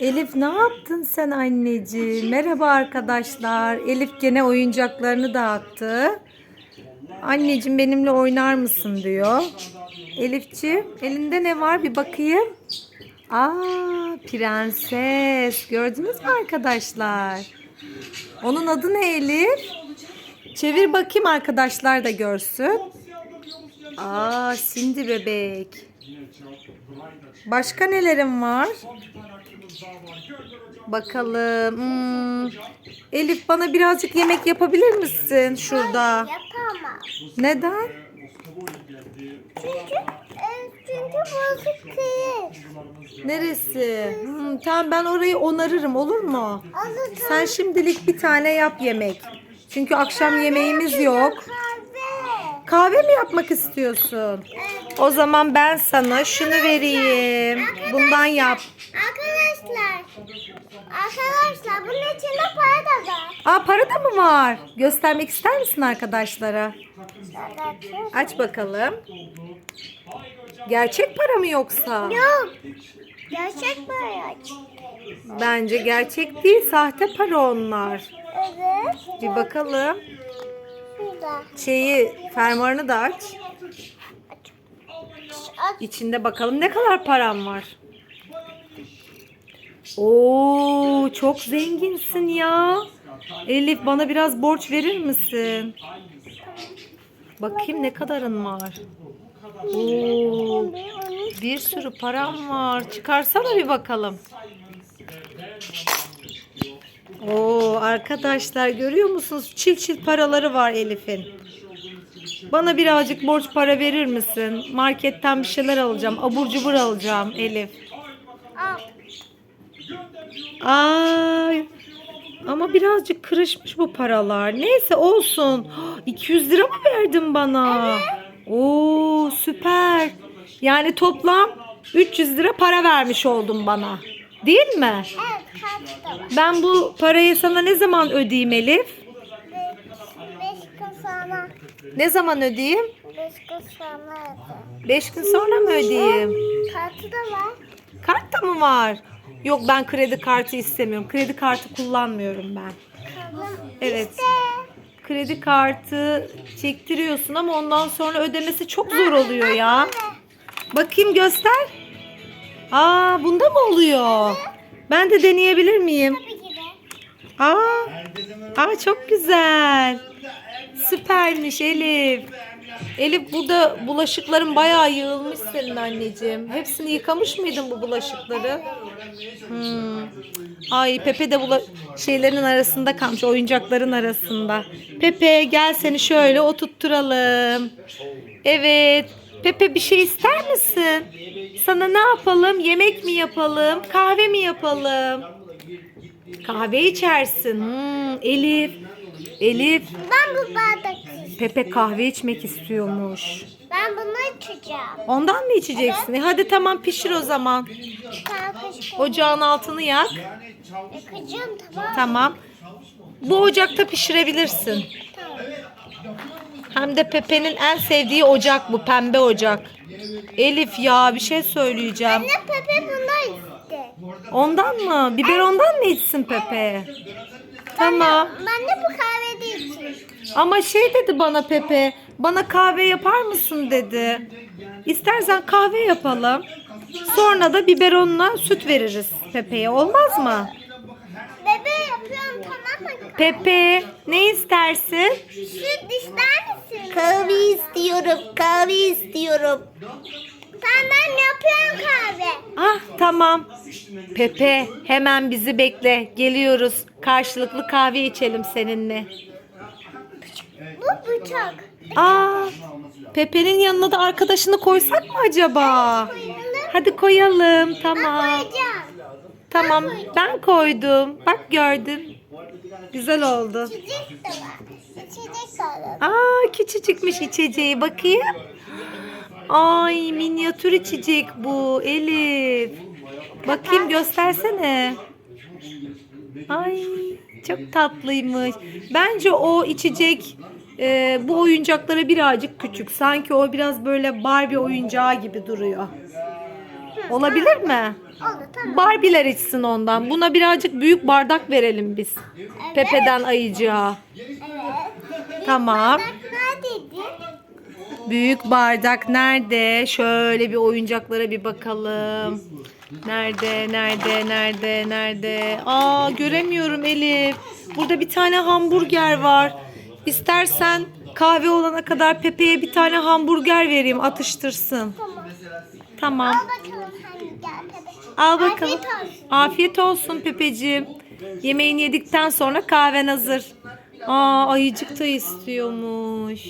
Elif ne yaptın sen anneciğim? Merhaba arkadaşlar. Elif gene oyuncaklarını dağıttı. Anneciğim benimle oynar mısın diyor. Elifciğim elinde ne var bir bakayım. Aa prenses. Gördünüz mü arkadaşlar? Onun adı ne Elif? Çevir bakayım arkadaşlar da görsün. Aa Cindy bebek. Başka nelerim var? Bakalım. Hmm. Elif bana birazcık yemek yapabilir misin şurada? Yapamam. Neden? Çünkü, e, çünkü bozuk değil. Neresi? Hmm, tamam ben orayı onarırım olur mu? Onu Sen şimdilik bir tane yap yemek. Çünkü akşam yemeğimiz yok. Kahve. Kahve mi yapmak istiyorsun? O zaman ben sana şunu vereyim. Bundan yap. Arkadaşlar. Arkadaşlar bunun içinde para da var. Aa para da mı var? Göstermek ister misin arkadaşlara? Aç bakalım. Gerçek para mı yoksa? Yok. Gerçek para. Bence gerçek değil, sahte para onlar. Evet. Bir bakalım. Şurada. Şeyi, fermuarını da aç. Aç. İçinde bakalım ne kadar param var. Oo, çok zenginsin ya. Elif bana biraz borç verir misin? Bakayım ne kadarın var. Oo, bir sürü param var. Çıkarsana bir bakalım. Oo, arkadaşlar görüyor musunuz? Çil çil paraları var Elif'in. Bana birazcık borç para verir misin? Marketten bir şeyler alacağım. Abur cubur alacağım Elif. Al. Ay. Ama birazcık kırışmış bu paralar. Neyse olsun. 200 lira mı verdin bana? Oo süper. Yani toplam 300 lira para vermiş oldun bana. Değil mi? Evet. Kart da var. Ben bu parayı sana ne zaman ödeyeyim Elif? Beş gün sonra. Ne zaman ödeyeyim? Beş gün sonra öde. 5 gün sonra mı ödeyeyim? Kartı da var. Kart da mı var? Yok ben kredi kartı istemiyorum. Kredi kartı kullanmıyorum ben. Evet. Kredi kartı çektiriyorsun ama ondan sonra ödemesi çok zor oluyor ya. Bakayım göster. Aa bunda mı oluyor? Ben de deneyebilir miyim? Aa, aa çok güzel. Süpermiş Elif. Elif burada bulaşıkların bayağı yığılmış senin anneciğim. Hepsini yıkamış mıydın bu bulaşıkları? Hmm. Ay Pepe de bula şeylerin arasında kalmış, oyuncakların arasında. Pepe gel seni şöyle oturtturalım. Evet. Pepe bir şey ister misin? Sana ne yapalım? Yemek mi yapalım? Kahve mi yapalım? Kahve içersin. Hmm, Elif. Elif. Ben bu bardak. Pepe kahve içmek istiyormuş. Ben bunu içeceğim. Ondan mı içeceksin? E hadi tamam pişir o zaman. Ocağın altını yak. Yakacağım tamam. Tamam. Bu ocakta pişirebilirsin. Hem de Pepe'nin en sevdiği ocak bu pembe ocak. Elif ya bir şey söyleyeceğim. Anne Pepe istedi. Ondan mı? Biberondan mı içsin Pepe? Tamam. Ben de bu kahve değil için. Ama şey dedi bana Pepe. Bana kahve yapar mısın dedi. İstersen kahve yapalım. Sonra da biberonla süt veririz Pepe'ye. Olmaz mı? Bebe yapıyorum tamam mı? Pepe ne istersin? Süt ister misin? Kahve istiyorum. Kahve istiyorum. Tamam ben yapıyorum kahve. Ah tamam. Pepe hemen bizi bekle. Geliyoruz. Karşılıklı kahve içelim seninle. Bu bıçak. Aa, Pepe'nin yanına da arkadaşını koysak mı acaba? Hadi koyalım. Tamam. Tamam. Ben koydum. Bak gördün. Güzel oldu. İçecek de var. İçecek de var. Aa, küçücükmüş içeceği. Bakayım. Ay, minyatür içecek bu. Elif. Bakayım göstersene. Ay, çok tatlıymış. Bence o içecek e, bu oyuncaklara birazcık küçük. Sanki o biraz böyle Barbie oyuncağı gibi duruyor. Olabilir mi? Olur tamam. Barbiler içsin ondan. Buna birazcık büyük bardak verelim biz. Pepe'den ayıcığa. Evet. Tamam. Büyük bardak nerede? Şöyle bir oyuncaklara bir bakalım. Nerede, nerede, nerede, nerede? Aa göremiyorum Elif. Burada bir tane hamburger var. İstersen kahve olana kadar Pepe'ye bir tane hamburger vereyim atıştırsın. Tamam. Al bakalım bebek. Al bakalım. Afiyet olsun. Afiyet olsun Pepeciğim. Yemeğini yedikten sonra kahven hazır. Aa ayıcık da istiyormuş.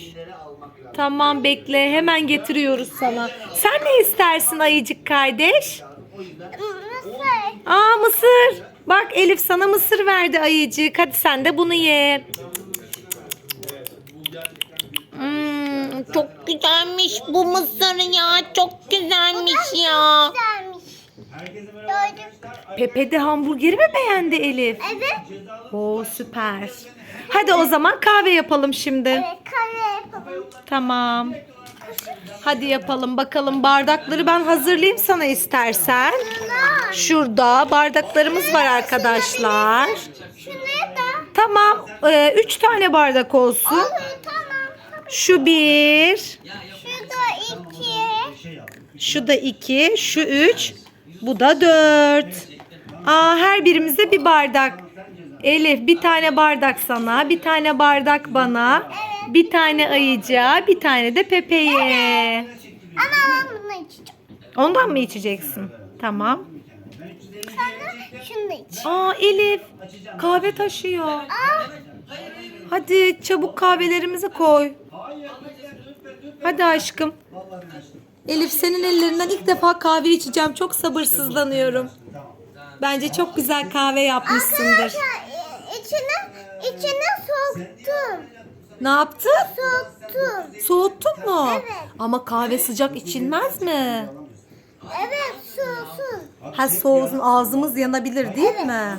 Tamam bekle hemen getiriyoruz sana. Sen ne istersin ayıcık kardeş? Mısır. Aa mısır. Bak Elif sana mısır verdi ayıcık. Hadi sen de bunu ye. Hmm, çok güzelmiş bu mısır ya. Çok güzelmiş ya. Güzelmiş. Gördüm. Pepe de hamburgeri mi beğendi Elif? Evet. Oo süper. Hadi o zaman kahve yapalım şimdi. Evet kare yapalım. Tamam. Hadi yapalım bakalım bardakları ben hazırlayayım sana istersen. Şurada bardaklarımız var arkadaşlar. Şunları da. Tamam. ee, üç tane bardak olsun. Olur tamam. Şu bir. Şurada iki. Şu da iki. Şu üç. Bu da dört. Aa, her birimize bir bardak. Elif bir tane bardak sana. Bir tane bardak bana. Bir tane ayıca. Bir tane de Pepe'ye. Ama ben bunu içeceğim. Ondan mı içeceksin? Tamam. Sonra şunu da iç. Aa Elif kahve taşıyor. Aa. Hadi çabuk kahvelerimizi koy. Hadi aşkım. Elif senin ellerinden ilk defa kahve içeceğim. Çok sabırsızlanıyorum. Bence çok güzel kahve yapmışsındır. Arkadaşlar içine, içine soktum. Ne yaptın? Soktum. Soğuttun mu? Evet. Ama kahve sıcak içilmez mi? Evet soğusun. Ha soğusun ağzımız yanabilir değil mi?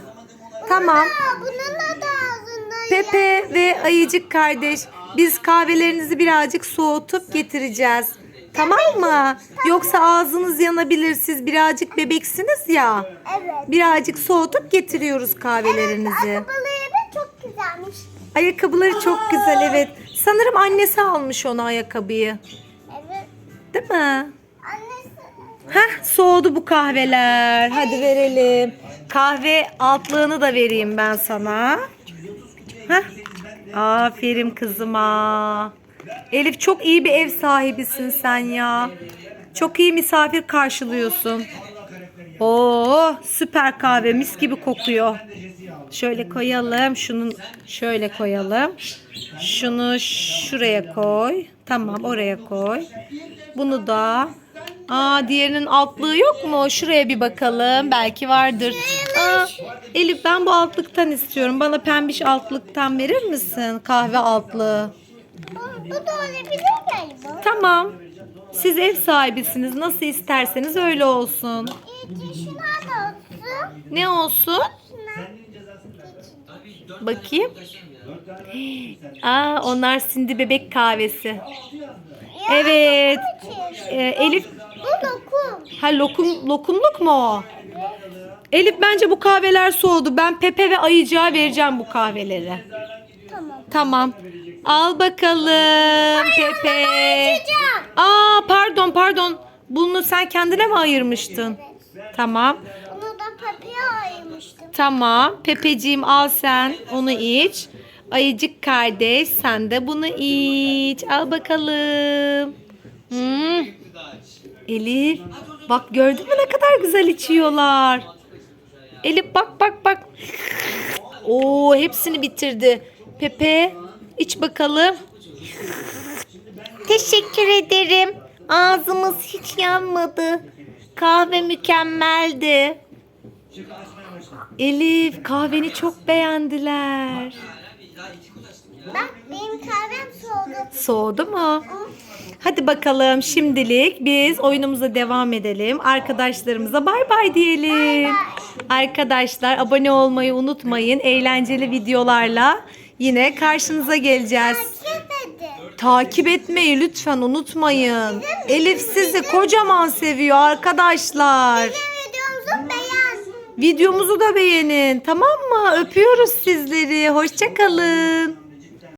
Tamam. Aa, bunun da ağzında. Pepe ve Ayıcık kardeş biz kahvelerinizi birazcık soğutup getireceğiz. Tamam mı? Yoksa ağzınız yanabilir. Siz birazcık bebeksiniz ya. Evet. Birazcık soğutup getiriyoruz kahvelerinizi. Ayakkabıları da çok güzelmiş. Ayakkabıları çok güzel evet. Sanırım annesi almış ona ayakkabıyı. Evet. Değil mi? Annesi. Heh soğudu bu kahveler. Hadi verelim. Kahve altlığını da vereyim ben sana. Heh. Aferin kızıma. Elif çok iyi bir ev sahibisin sen ya. Çok iyi misafir karşılıyorsun. Oo süper kahve mis gibi kokuyor. Şöyle koyalım. Şunu şöyle koyalım. Şunu şuraya koy. Tamam oraya koy. Bunu da. Aa diğerinin altlığı yok mu? Şuraya bir bakalım. Belki vardır. Aa, Elif ben bu altlıktan istiyorum. Bana pembiş altlıktan verir misin? Kahve altlığı. Bu, da olabilir galiba. Tamam. Siz ev sahibisiniz. Nasıl isterseniz öyle olsun. İyi şuna da olsun. Ne olsun? Şuna. Bakayım. Aa, onlar Sindi bebek kahvesi. Evet. Ee, Elif, Bu dokum. ha lokum lokumluk mu o? Elif bence bu kahveler soğudu. Ben Pepe ve Ayıcığa vereceğim bu kahveleri. Tamam. Tamam. Al bakalım Pepe. Aa pardon pardon. Bunu sen kendine mi ayırmıştın? Tamam. Bunu da papaya ayırmıştım. Tamam. Pepeciğim al sen. Onu iç. Ayıcık kardeş sen de bunu iç. Al bakalım. Hmm. Elif bak gördün mü ne kadar güzel içiyorlar. Elif bak bak bak. Oo hepsini bitirdi. Pepe iç bakalım. Teşekkür ederim. Ağzımız hiç yanmadı. Kahve mükemmeldi. Elif kahveni çok beğendiler. Bak benim kahvem soğudu. Soğudu mu? Hadi bakalım şimdilik biz oyunumuza devam edelim. Arkadaşlarımıza bay bay diyelim. Arkadaşlar abone olmayı unutmayın. Eğlenceli videolarla yine karşınıza geleceğiz. Takip etmeyi lütfen unutmayın. Elif sizi kocaman seviyor arkadaşlar. Videomuzu da beğenin tamam mı? Öpüyoruz sizleri. Hoşçakalın.